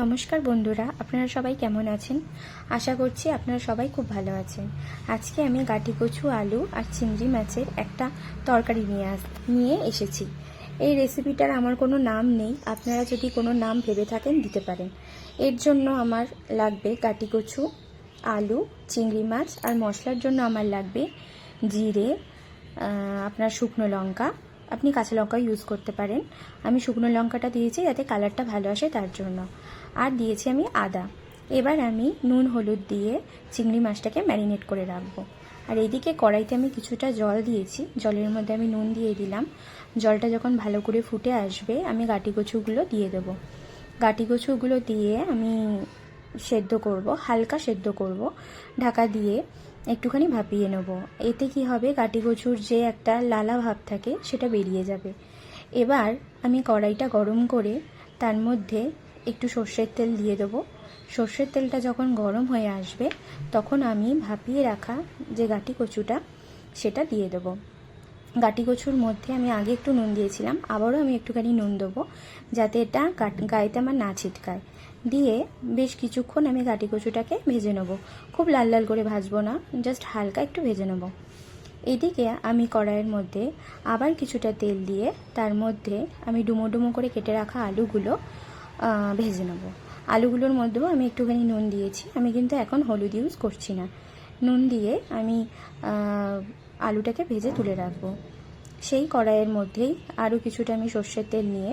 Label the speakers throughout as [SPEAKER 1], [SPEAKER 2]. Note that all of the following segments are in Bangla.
[SPEAKER 1] নমস্কার বন্ধুরা, আপনারা সবাই কেমন আছেন? আশা করছি আপনারা সবাই খুব ভালো আছেন। আজকে আমি গাটি কচু, আলু আর চিংড়ি মাছের একটা তরকারি নিয়ে আস, নিয়ে এসেছি। এই রেসিপিটার আমার কোনো নাম নেই, আপনারা যদি কোনো নাম ভেবে থাকেন দিতে পারেন। এর জন্য আমার লাগবে গাটি কচু, আলু, চিংড়ি মাছ আর মশলার জন্য আমার লাগবে জিরে আপনার শুকনো লঙ্কা। আপনি কাঁচা লঙ্কা ইউজ করতে পারেন। আমি শুকনো লঙ্কাটা দিয়েছি যাতে কালারটা ভালো আসে তার জন্য। আর দিয়েছি আমি আদা। এবার আমি নুন, হলুদ দিয়ে চিংড়ি মাছটাকে ম্যারিনেট করে রাখব। আর এইদিকে কড়াইতে আমি কিছুটা জল দিয়েছি। জলের মধ্যে আমি নুন দিয়ে দিলাম। জলটা যখন ভালো করে ফুটে আসবে, আমি গাটি কচুগুলো দিয়ে দেবো। গাটি কচুগুলো দিয়ে আমি সেদ্ধ করব, হালকা সেদ্ধ করব। ঢাকা দিয়ে একটুখানি ভাপিয়ে নেব। এতে কি হবে গাটি কচুর যে একটা লালা ভাব থাকে, সেটা বেরিয়ে যাবে। এবার আমি কড়াইটা গরম করে তার মধ্যে একটু সর্ষের তেল দিয়ে দেবো। সর্ষের তেলটা যখন গরম হয়ে আসবে, তখন আমি ভাপিয়ে রাখা যে গাটি কচুটা, সেটা দিয়ে দেবো। গাটি কচুর মধ্যে আমি আগে একটু নুন দিয়েছিলাম, আবারও আমি একটুখানি নুন দেবো, যাতে এটা গায়েতে আমার না ছিটকায়। দিয়ে বেশ কিছুক্ষণ আমি গাটি কচুটাকে ভেজে নেব। খুব লাল লাল করে ভাজবো না, জাস্ট হালকা একটু ভেজে নেব। এদিকে আমি কড়াইয়ের মধ্যে আবার কিছুটা তেল দিয়ে, তার মধ্যে আমি ডুমো ডুমো করে কেটে রাখা আলুগুলো ভেজে নেব। আলুগুলোর মধ্যেও আমি একটুখানি নুন দিয়েছি। আমি কিন্তু এখন হলুদ ইউজ করছি না। নুন দিয়ে আমি আলুটাকে ভেজে তুলে রাখব। সেই কড়াইয়ের মধ্যেই আরও কিছুটা আমি সর্ষের তেল নিয়ে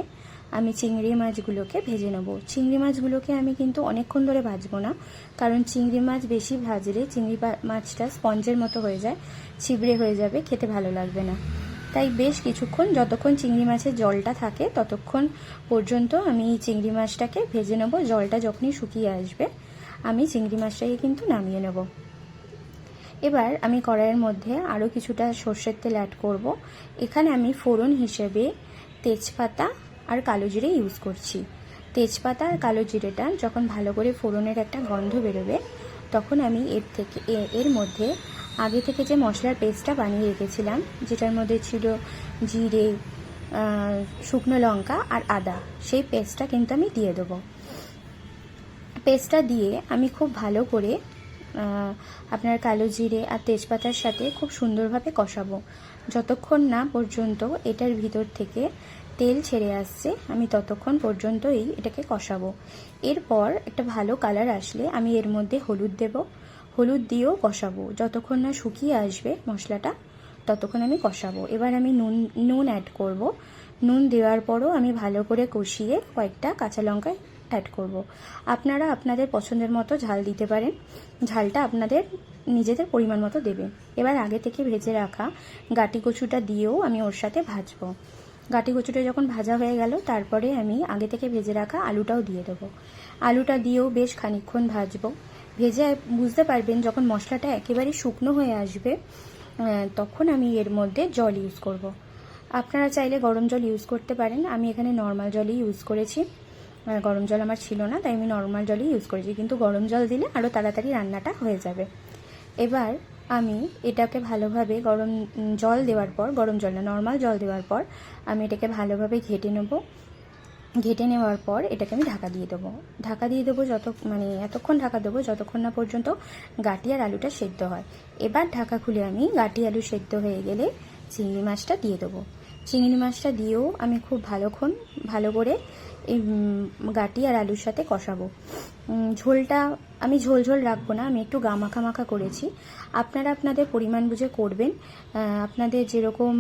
[SPEAKER 1] আমি চিংড়ি মাছগুলোকে ভেজে নেব। চিংড়ি মাছগুলোকে আমি কিন্তু অনেকক্ষণ ধরে ভাজবো না, কারণ চিংড়ি মাছ বেশি ভাজলে চিংড়ি মাছটা স্পঞ্জের মতো হয়ে যায়, ছিবড়ে হয়ে যাবে, খেতে ভালো লাগবে না। তাই বেশ কিছুক্ষণ, যতক্ষণ চিংড়ি মাছের জলটা থাকে ততক্ষণ পর্যন্ত আমি এই চিংড়ি মাছটাকে ভেজে নেব। জলটা যখনই শুকিয়ে আসবে, আমি চিংড়ি মাছটাকে কিন্তু নামিয়ে নেব। এবার আমি কড়াইয়ের মধ্যে আরও কিছুটা সর্ষের তেল অ্যাড করব। এখানে আমি ফোড়ন হিসেবে তেজপাতা আর কালো জিরে ইউজ করছি। তেজপাতা আর কালো জিরেটা যখন ভালো করে ফোড়নের একটা গন্ধ বেরোবে, তখন আমি এর থেকে এর মধ্যে আগে থেকে যে মশলার পেস্টটা বানিয়ে রেখেছিলাম, যেটার মধ্যে ছিল জিরে শুকনো লঙ্কা আর আদা, সেই পেস্টটা কিন্তু আমি দিয়ে দেবো। পেস্টটা দিয়ে আমি খুব ভালো করে আপনার কালো জিরে আর তেজপাতার সাথে খুব সুন্দরভাবে কষাবো। যতক্ষণ না পর্যন্ত এটার ভিতর থেকে তেল ছেড়ে আসছে, আমি ততক্ষণ পর্যন্তই এটাকে কষাবো। এরপর একটা ভালো কালার আসলে আমি এর মধ্যে হলুদ দেব। হলুদ দিয়েও কষাবো। যতক্ষণ না শুকিয়ে আসবে মশলাটা, ততক্ষণ আমি কষাবো। এবার আমি নুন নুন অ্যাড করব। নুন দেওয়ার পরও আমি ভালো করে কষিয়ে কয়েকটা কাঁচা লঙ্কা অ্যাড করব। আপনারা আপনাদের পছন্দের মতো ঝাল দিতে পারেন। ঝালটা আপনাদের নিজেদের পরিমাণ মতো দেবেন এবার আগে থেকে ভেজে রাখা গাটি কচুটা দিয়েও আমি ওর সাথে ভাজবো। গাটি কচুটা যখন ভাজা হয়ে গেল, তারপরে আমি আগে থেকে ভেজে রাখা আলুটাও দিয়ে দেবো। আলুটা দিয়েও বেশ খানিকক্ষণ ভাজবো। ভেজে বুঝতে পারবেন যখন মশলাটা একেবারে শুকনো হয়ে আসবে তখন আমি এর মধ্যে জল ইউজ করব। আপনারা চাইলে গরম জল ইউজ করতে পারেন। আমি এখানে নর্মাল জলই ইউজ করেছি। গরম জল আমার ছিল না, তাই আমি নর্মাল জলই ইউজ করেছি। কিন্তু গরম জল দিলে আরও তাড়াতাড়ি রান্নাটা হয়ে যাবে। এবার আমি এটাকে ভালোভাবে গরম জল দেওয়ার পর, গরম জল না নর্মাল জল দেওয়ার পর, আমি এটাকে ভালোভাবে ঘেটে নেব। ঘেটে নেওয়ার পর এটাকে আমি ঢাকা দিয়ে দেবো। ঢাকা দিয়ে দেবো যত মানে এতক্ষণ ঢাকা দেবো, যতক্ষণ না পর্যন্ত গাটি আর আলুটা সেদ্ধ হয়। এবার ঢাকা খুলে আমি গাটি আলু সেদ্ধ হয়ে গেলে চিংড়ি মাছটা দিয়ে দেবো। চিংড়ি মাছটা দিয়েও আমি খুব ভালোক্ষণ, ভালো করে এই গাটি আর আলুর সাথে কষাবো। ঝোলটা আমি ঝোল ঝোল রাখব না, আমি একটু গা মাখা মাখা করেছি। আপনারা আপনাদের পরিমাণ বুঝে করবেন। আপনাদের যেরকম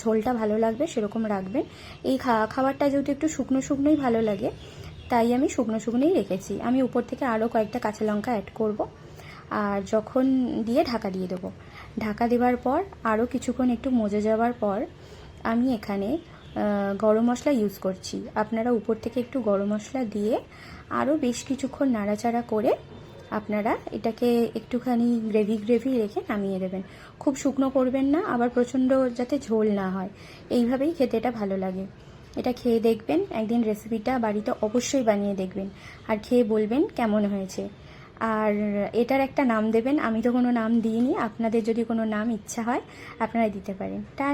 [SPEAKER 1] ঝোলটা ভালো লাগবে সেরকম রাখবেন। এই খাবারটা যেহেতু একটু শুকনো শুকনোই ভালো লাগে, তাই আমি শুকনো শুকনোই রেখেছি। আমি উপর থেকে আরও কয়েকটা কাঁচা লঙ্কা অ্যাড করব, আর যখন দিয়ে ঢাকা দিয়ে দেবো। ঢাকা দেওয়ার পর আরও কিছুক্ষণ একটু মজে যাওয়ার পর আমি এখানে গরম মশলা ইউজ করছি। আপনারা উপর থেকে একটু গরম মশলা দিয়ে আরও বেশ কিছুক্ষণ নাড়াচাড়া করে আপনারা এটাকে একটুখানি গ্রেভি গ্রেভি রেখে নামিয়ে দেবেন। খুব শুকনো করবেন না, আবার প্রচণ্ড যাতে ঝোল না হয়। এইভাবেই খেতে এটা ভালো লাগে। এটা খেয়ে দেখবেন, একদিন রেসিপিটা বাড়িতে অবশ্যই বানিয়ে দেখবেন আর খেয়ে বলবেন কেমন হয়েছে। আর এটার একটা নাম দেবেন, আমি তো কোনো নাম দিইনি, আপনাদের যদি কোনো নাম ইচ্ছা হয় আপনারা দিতে পারেন। টা